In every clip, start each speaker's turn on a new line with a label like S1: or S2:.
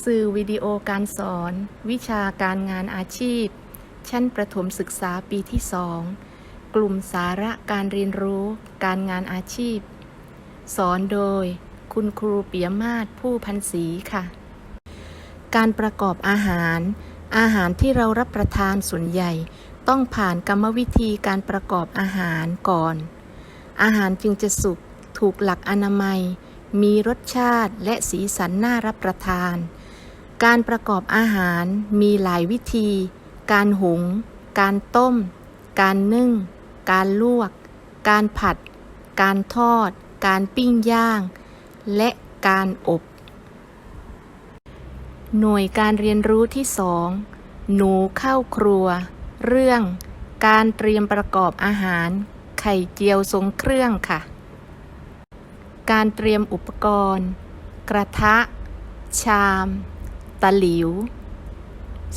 S1: สื่อวิดีโอการสอน วิชาการงานอาชีพ ชั้นประถมศึกษาปีที่2กลุ่มสาระการเรียนรู้ การงานอาชีพ สอนโดย คุณครูเปียมาศผู้พันศรีค่ะ การประกอบอาหาร อาหารที่เรารับประทานส่วนใหญ่ ต้องผ่านกรรมวิธีการประกอบอาหารก่อน อาหารจึงจะสุกถูกหลักอนามัย มีรสชาติและสีสันน่ารับประทาน การประกอบอาหารมีหลายวิธี การหุง การต้ม การนึ่ง การลวก การผัด การทอด การปิ้งย่าง และการอบ หน่วยการเรียนรู้ที่สอง หนูเข้าครัว เรื่อง การเตรียมประกอบอาหาร ไข่เจียวทรงเครื่องค่ะ การเตรียมอุปกรณ์ กระทะ ชาม ตะหลิว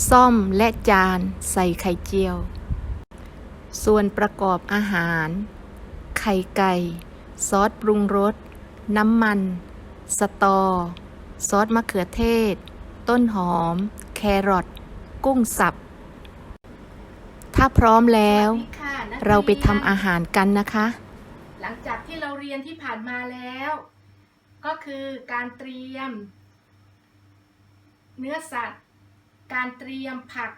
S1: ซ่อมและจานใส่ไข่เจียว ส่วนประกอบอาหาร ไข่ไก่ ซอสปรุงรส น้ำมัน สตอ ซอสมะเขือเทศ ต้นหอม แครอท กุ้งสับ ถ้าพร้อมแล้ว เราไปทำอาหารกันนะคะ หลังจากที่เราเรียนที่ผ่านมาแล้ว ก็คือการเตรียม เนื้อสัตว์ การเตรียมผัก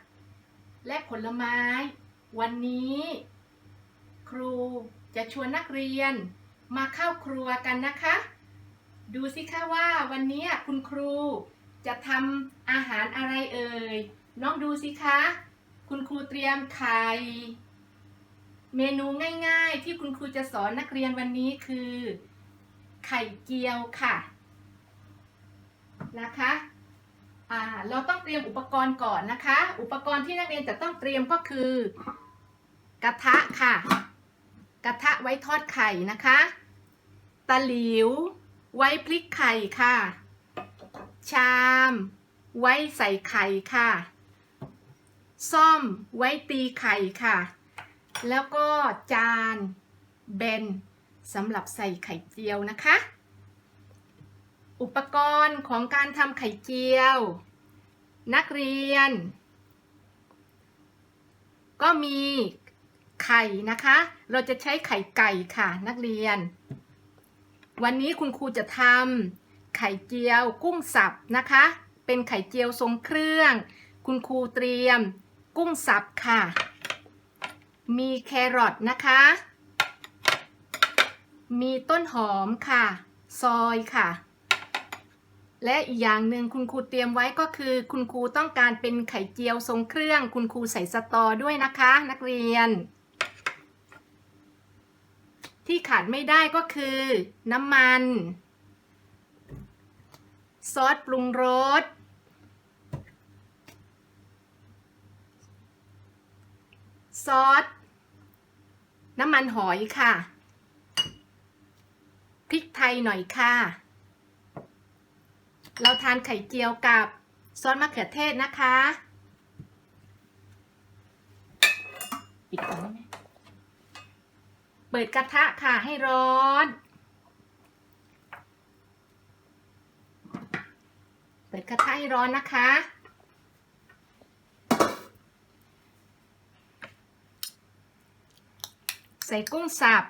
S1: และผลไม้ วันนี้ ครูจะชวนนักเรียนมาเข้าครัวกันนะคะ ดูสิคะว่าวันนี้คุณครูจะทำอาหารอะไรเอ่ย น้องดูสิคะ คุณครูเตรียมไข่ เมนูง่ายๆ ที่คุณครูจะสอนนักเรียนวันนี้คือ ไข่เจียวค่ะ นะคะ อ่าเราต้องเตรียมอุปกรณ์ก่อนนะคะ อุปกรณ์ที่นักเรียนจะต้องเตรียมก็คือ กระทะค่ะ กระทะไว้ทอดไข่นะคะ ตะหลิว ไว้พลิกไข่ค่ะ ชาม ไว้ใส่ไข่ค่ะ ซ่อมไว้ตีไข่ค่ะ แล้วก็จานเบนสำหรับใส่ไข่เจียวนะคะ อุปกรณ์ของการทำไข่เจียว นักเรียน ก็มีไข่นะคะ เราจะใช้ไข่ไก่ค่ะนักเรียน วันนี้คุณครูจะทำไข่เจียวกุ้งสับนะคะ เป็นไข่เจียวทรงเครื่อง คุณครูเตรียมกุ้งสับค่ะ มีแครอทนะคะ มีต้นหอมค่ะ ซอยค่ะ และอีกอย่างหนึ่งคุณครูเตรียมไว้ก็คือ คุณครูต้องการเป็นไข่เจียวทรงเครื่อง คุณครูใส่สตอด้วยนะคะ นักเรียน ที่ขาดไม่ได้ก็คือ น้ำมัน ซอสปรุงรสซอส น้ำมันหอยค่ะ พริกไทยหน่อยค่ะ เราทานไข่เจียวกับซอสมะเขือเทศนะคะปิดก่อนได้ไหมเปิดกระทะค่ะให้ร้อน เปิดกระทะให้ร้อนนะคะ ใส่กุ้งสับ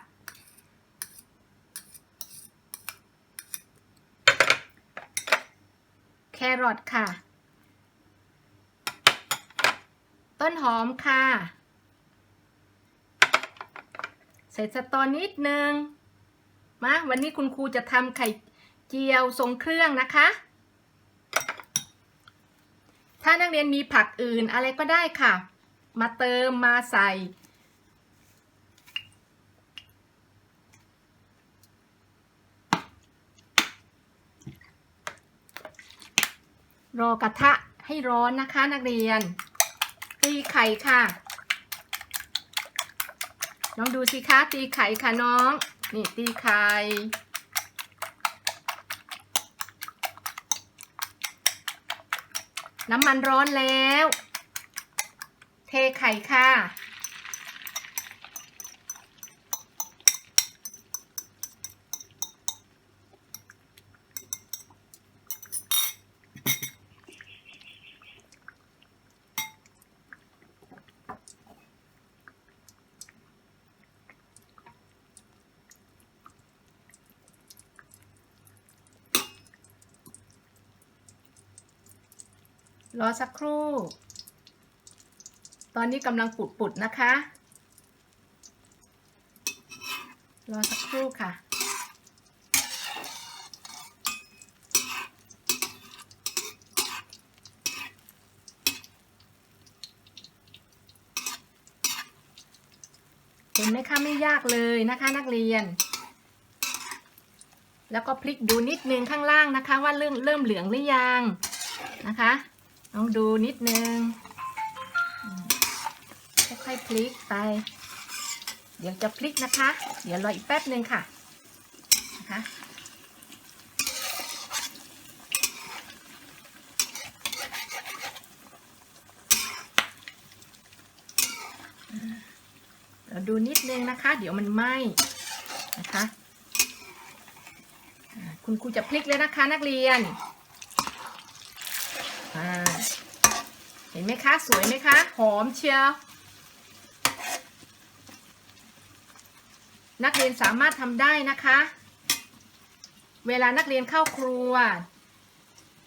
S1: แครอทค่ะ ต้นหอมค่ะ ใส่สตอนิดนึง มาวันนี้คุณครูจะทำไข่เจียวทรงเครื่องนะคะ ถ้านักเรียนมีผักอื่นอะไรก็ได้ค่ะ มาเติมมาใส่ รอกระทะให้ร้อนนะคะนักเรียน ตีไข่ค่ะ น้องดูสิคะตีไข่ค่ะน้อง นี่ตีไข่น้ำมันร้อนแล้ว เทไข่ค่ะ รอสักครู่ ตอนนี้กำลังปุดๆนะคะ รอสักครู่ค่ะเห็นไหมคะไม่ยากเลยนะคะนักเรียน แล้วก็พลิกดูนิดนึงข้างล่างนะคะ ว่าเริ่มเริ่มเหลืองหรือยังนะคะ ลองดูนิดนึง ค่อยๆพลิกไป เดี๋ยวจะพลิกนะคะ เดี๋ยวรออีกแป๊บหนึ่งค่ะนะคะเราดูนิดนึงนะคะ เดี๋ยวมันไหม้นะคะ คุณครูจะพลิกแล้วนะคะนักเรียน เห็นไหมคะ สวยไหมคะ หอมเชียว นักเรียนสามารถทำได้นะคะ เวลานักเรียนเข้าครัว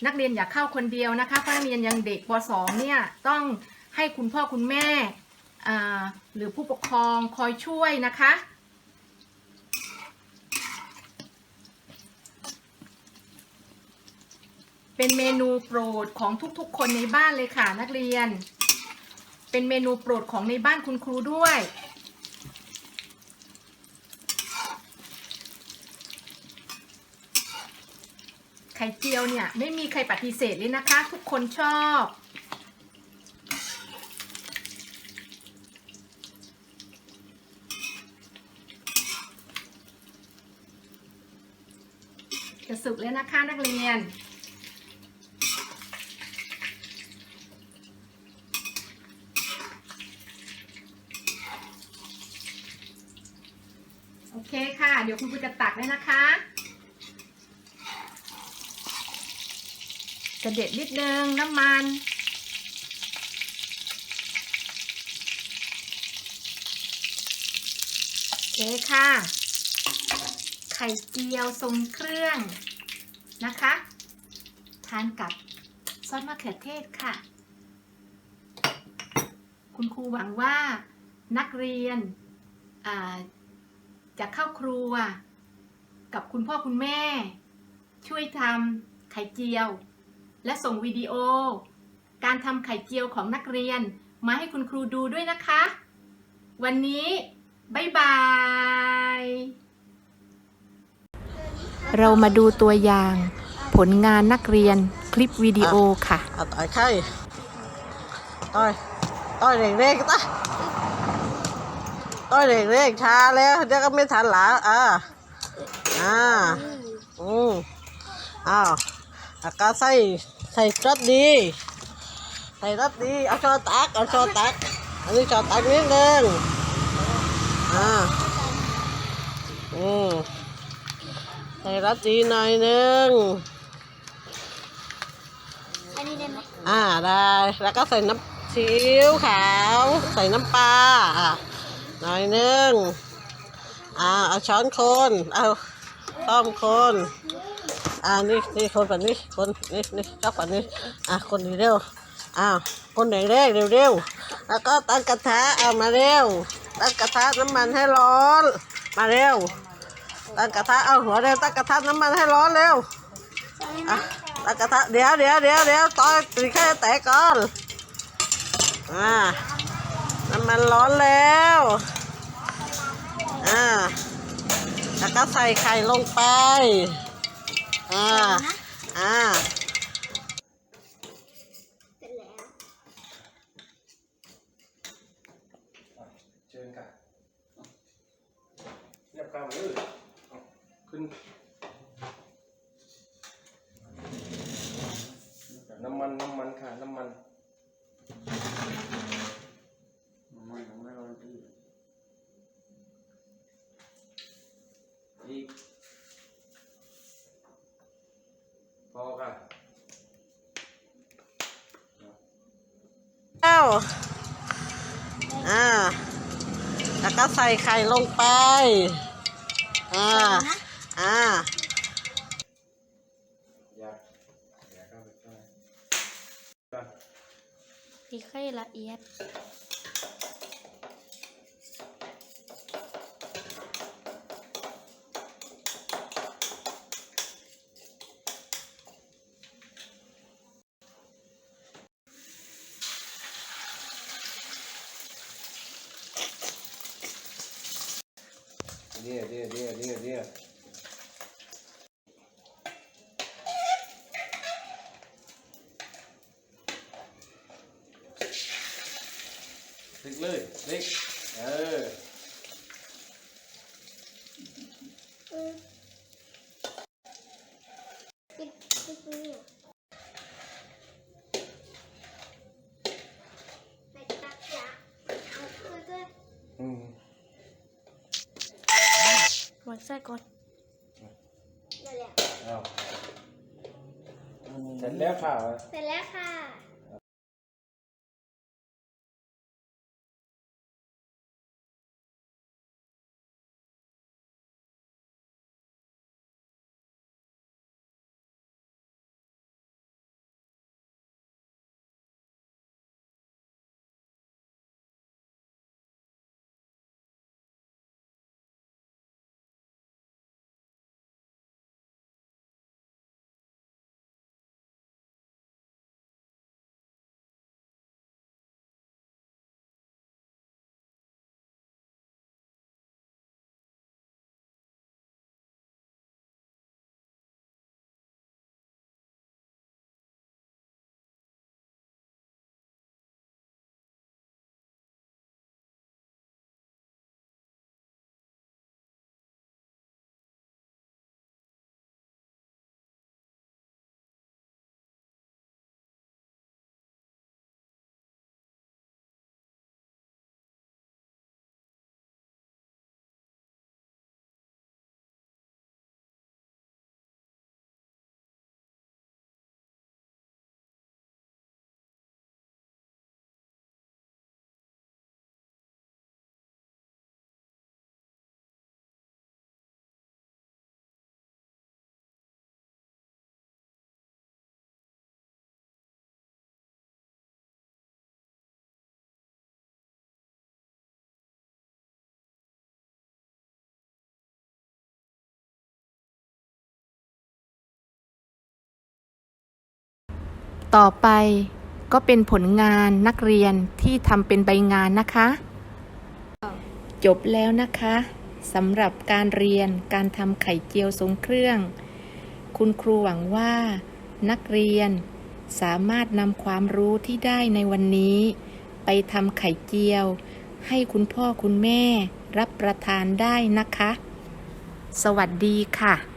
S1: นักเรียนอย่าเข้าคนเดียวนะคะเพราะนักเรียนยังเด็กป .2 เนี่ยต้องให้คุณพ่อคุณแม่หรือผู้ปกครองคอยช่วยนะคะ เป็นเมนูโปรดของทุกๆ คนในบ้านเลยค่ะนักเรียน เป็นเมนูโปรดของในบ้านคุณครูด้วย ไข่เจียวเนี่ยไม่มีใครปฏิเสธเลยนะคะ ทุกคนชอบจะสุกแล้วนะคะนักเรียน โอเคค่ะ เดี๋ยวคุณครูจะตักแล้นะคะกระเด็ดนิดนึงน้ำมันโอเคค่ะ ไข่เจียวทรงเครื่องนะคะ ทานกับซอสมะเขือเทศค่ะ คุณครูหวังว่านักเรียนอ่า จะเข้าครัว กับคุณพ่อคุณแม่ ช่วยทำไข่เจียว และส่งวิดีโอ การทำไข่เจียวของนักเรียนมาให้คุณครูดูด้วยนะคะ วันนี้ บ๊ายบาย เรามาดูตัวอย่าง ผลงานนักเรียนคลิปวิดีโอค่ะ
S2: à tại khay tôi tôi rèn rèn ta tôi rèn rèn cha lé để có mấy thành lạ à à โอ้ยเด็กเด็กชาแล้วเดี๋ยวก็ไม่ทันหลาอ่าอ่า
S3: อื
S2: มอ้าวอากาใส่ใส่รสดีใส่รสดีเอาชอตักเอาชอตักอั
S3: นนี้ชอตักนิดนึงอ่าอืมใส่รสดีหน่
S2: อยนึงอ่าได้แล้วก็ใส่น้ำซีอิ๊วขาว ใส่น้ำปลาอะ หน่อยนึงอ่าเอาช้อนคนเอาต้อมคนอ่านี่นี่คนแบบนี้คนนี่นี่เจ้าแบบนี้อะคนเร็วอ้าวคนไหนแรงๆเร็วๆแล้วก็ตั้งกระทะเอามาเร็วตั้งกระทะน้ำมันให้ร้อน มาเร็วตั้งกระทะเอาหัวเร็วตั้งกระทะน้ำมันให้ร้อนเร็วอะตั้งกระทะเดี๋ยวเดี๋ยวเดี๋ยวเดี๋ยวต่อยตีแค่แตะก่อนอ่า น้ำมันร้อนแล้ว อ่า แล้วก็ใส่ไข่ลงไป อ่า อ่า
S3: เชิ
S4: ญค่ะเรียบกำมือเอาขึ้น
S2: อ่า แล้วก็ใส่ไข่ลงไป อ่า อ่า
S4: อย่าอย่าเข้าไปใกล้
S3: ตีให้ละเอียด
S4: เดี๋ยวเดี๋ยวเดี๋ยวเดี๋ยวเดี๋ยวเล็กเลยเล็กเออ
S3: ติ๊กติ๊กนี่ไปตักยาเอาช่วยด้วย
S4: อืม
S3: หมด ไส้ก่อนนั่นแหละ
S4: เอาเสร็จแล้วค่ะ
S3: เสร็จแล้วค่ะ
S5: ต่อไปก็เป็นผลงานนักเรียนที่ทำเป็นใบงานนะคะ จบแล้วนะคะสำหรับการเรียนการทำไข่เจียวทรงเครื่อง คุณครูหวังว่า นักเรียนสามารถนำความรู้ที่ได้ในวันนี้ ไปทำไข่เจียว ให้คุณพ่อคุณแม่รับประทานได้นะคะ สวัสดีค่ะ